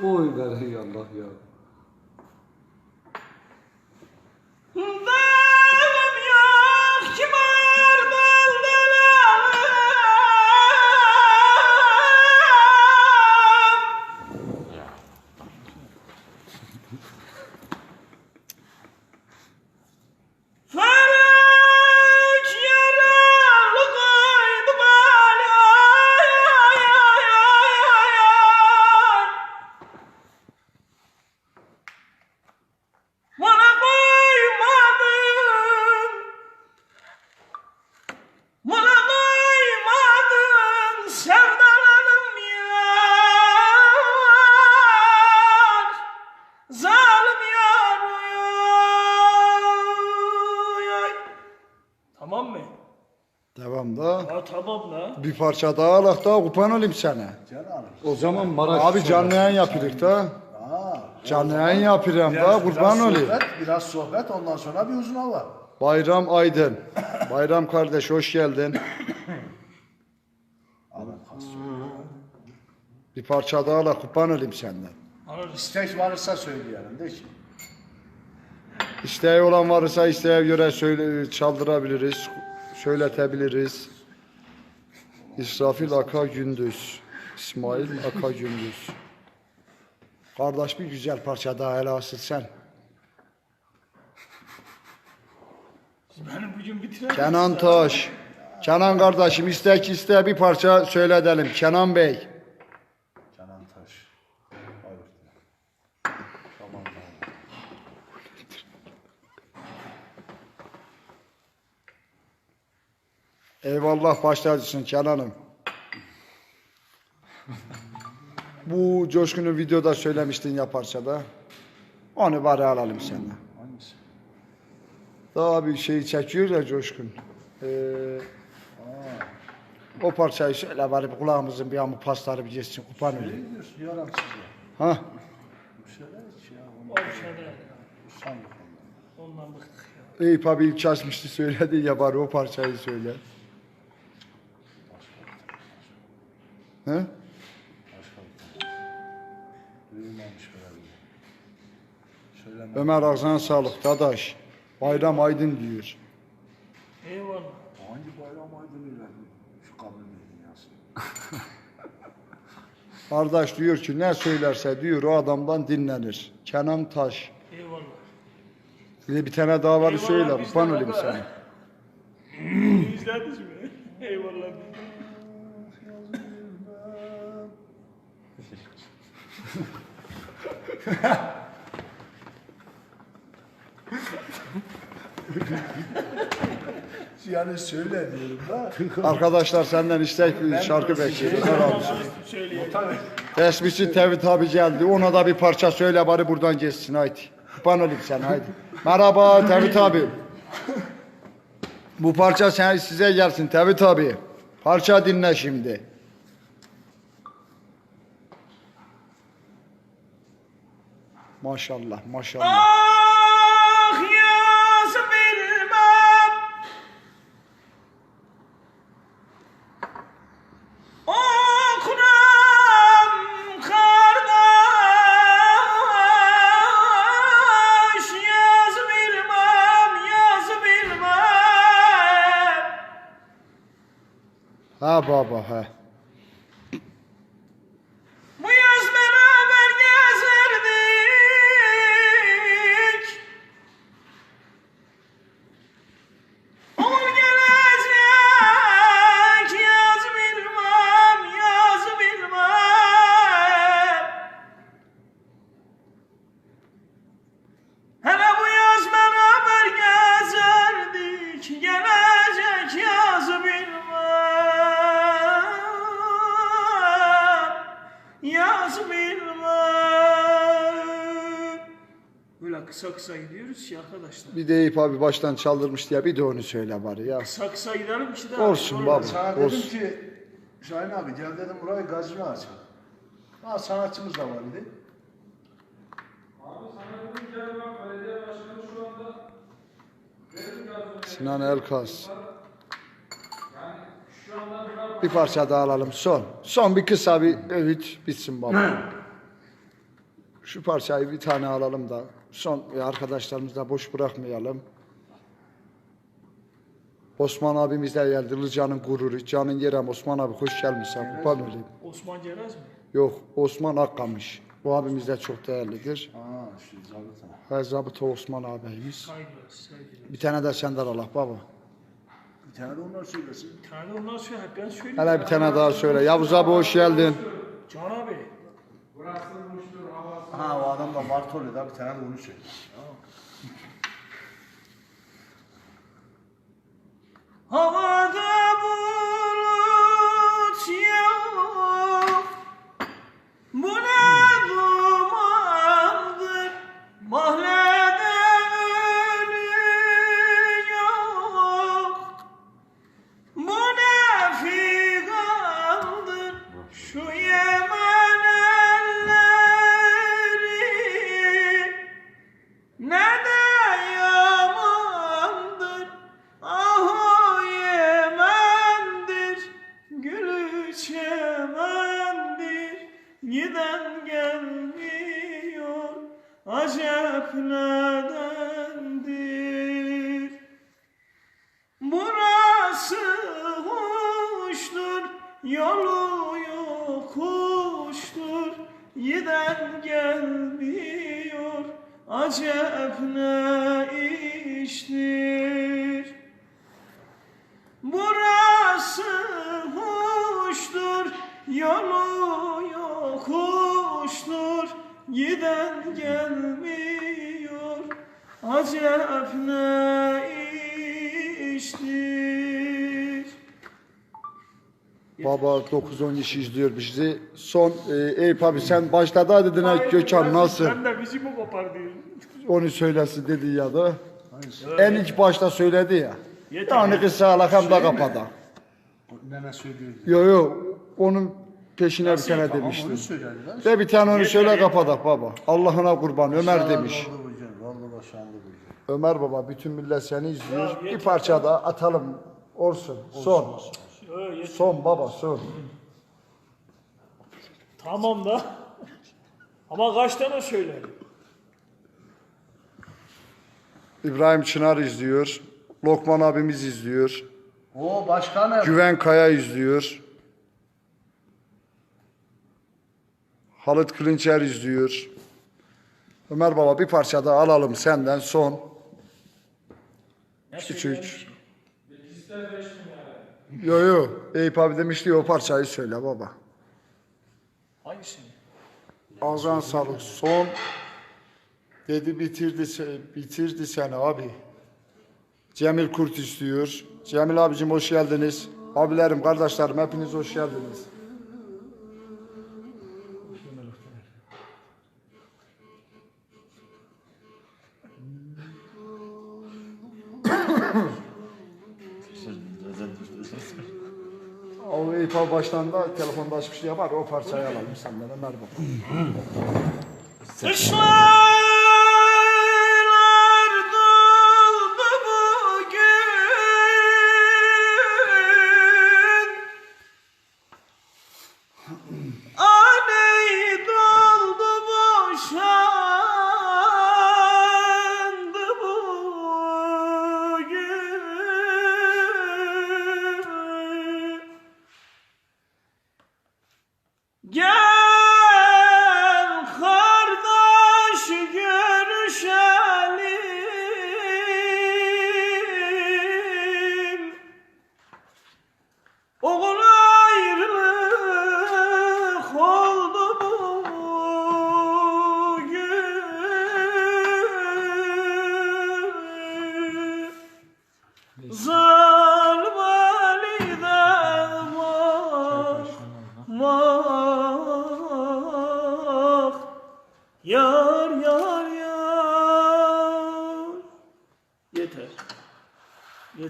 Oy ver hey Allah ya. Devam da. Ya tamam la. Bir parça daha alak da kupan olayım sana. O zaman Maraş. Abi canlı yayın yapıyoruz da. Canlı yayın yapıyorum da kurban olayım. sohbet, biraz sohbet ondan sonra bir uzun hava. Bayram Aydın. Bayram kardeş hoş geldin. Bir parça daha alak kupan olayım senden. İstek varsa söyleyelim de ki. İsteği olan varsa isteğe göre söyle, çaldırabiliriz, söyletebiliriz. İsrafil Aka Gündüz, İsmail Aka Gündüz. Kardeş bir güzel parça daha hele asıl sen. Benim bugün bitirelim. Kenan Taş. Kenan kardeşim istek iste bir parça söyle edelim. Kenan Bey. Canan Taş. Hayır. Tamam tamam. Eyvallah başlarsın Kenan'ım. Bu Coşkun'un videoda söylemiştin ya parçada. Onu bari alalım senden. Hangisi? Daha bir şey çekiyor ya Coşkun. Ee, o parçayı söyle bari kulağımızın bir amı pasları bir geçsin kupan öyle. Ne diyorsun? Yaram size. Ha? Şeyler hiç ya. O ondan. Ondan bıktık ya. Eyüp abi ilk açmıştı söyledi ya bari o parçayı söyle. He? Başka bir tane. Duyulmamış herhalde. Söyleme. Ömer Aksan sağlık dadaş. Bayram Aydın diyor. Eyvallah. Hangi bayram aydın ilerdi? Şu kabul dünyası. Kardeş diyor ki ne söylerse diyor o adamdan dinlenir. Kenan Taş. Eyvallah. Bir de bir tane daha var Eyvallah, söyle. Kupan olayım baba. sana. İzlediniz mi? Eyvallah. Yani söyle diyorum da. Arkadaşlar senden istek bir şarkı bekliyoruz. Tesbihçi Tevhid abi geldi. Ona da bir parça söyle bari buradan geçsin haydi. Olayım sen haydi. Merhaba Tevhid abi. Bu parça sen, size gelsin Tevhid abi. Parça dinle şimdi. Maşallah maşallah. Ah yaz bilmem Okuram kardeş Yaz bilmem yaz bilmem Ha baba ha. Kısa gidiyoruz ya arkadaşlar Bir de Eyüp abi baştan çaldırmış diye bir de onu söyle bari ya. Kısa kısa gidelim işte Olsun baba. Sana dedim Olsun. ki Şahin abi gel dedim burayı gazino açalım. Ha sanatçımız da var idi. Sinan Elkas. Bir parça daha alalım son. Son bir kısa bir evet bitsin baba. Şu parçayı bir tane alalım da son e, arkadaşlarımızı da boş bırakmayalım. Osman abimiz de geldi. Ilıca'nın gururu. Canın yerem Osman abi hoş gelmişsin. Kurban olayım. Osman Ceraz mı? Yok Osman Akkamış. Bu abimiz de çok değerlidir. Aa şu zabıta. Zabıta Osman ağabeyimiz. Bir tane de senden Allah baba. Bir tane de onlar söylesin. Bir tane ondan sonra hep ben söyleyeyim. Hele bir tane daha söyle. Yavuz abi hoş geldin. Can abi. Ha o adam da Martoli'de bir tane de onu. Gelmiyor Acep nedendir Burası hoştur, yolu yokuştur, giden gelmiyor, acep ne iştir. Burası hoştur, yolu giden gelmiyor, acep ne iştir. Baba 9-10 kişi izliyor bizi. Son e, Eyüp abi sen başta dedin ha Gökhan nasıl? Sen de bizi mi kopardın? Onu söylesin dedi ya da. En ilk başta söyledi ya. Yeter. Yani kısa alakam da kapada. Nene söylüyor. Yo yo onun peşine bir tane Tamam demiştim. De bir tane onu söyle kapadak baba. Allah'ına kurban Ömer demiş. Ömer baba bütün millet seni izliyor. Ya, Bir parça daha atalım. Olsun. Son. Son baba son. Tamam da. Ama kaç tane söyledim? İbrahim Çınar izliyor. Lokman abimiz izliyor. O başka ne? Güven Kaya izliyor. Halit Kılınçer izliyor. Ömer Baba bir parça daha alalım senden son. Ki? Yo yo Eyüp abi demişti o parçayı söyle baba. Hangisini? Ağzına sağlık son. Dedi bitirdi, bitirdi seni abi. Cemil Kurt istiyor. Cemil abicim hoş geldiniz. Abilerim, kardeşlerim hepiniz hoş geldiniz. Abi baştan da telefonda açmış diye var. O parçayı alalım senden Ömer baba.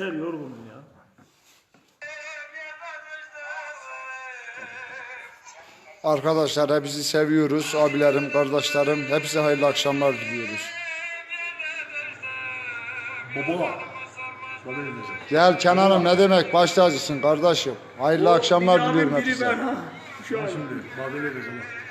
Yeter yorgunum ya Arkadaşlar hepsi seviyoruz. Abilerim, kardeşlerim hepsi hayırlı akşamlar diliyoruz. Baba. Gel Kenan'ım ne demek baş tacısın kardeşim. Hayırlı akşamlar diliyorum hepinize. Şimdi baba edecek ama.